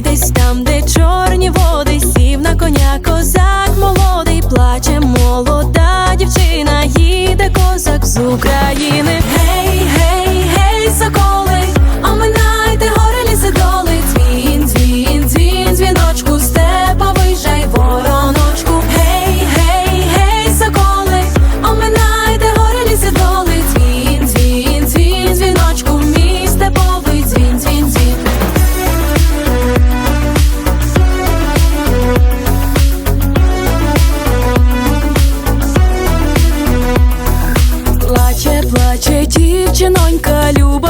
десь там, де чорні води. плаче дівчинонька люба.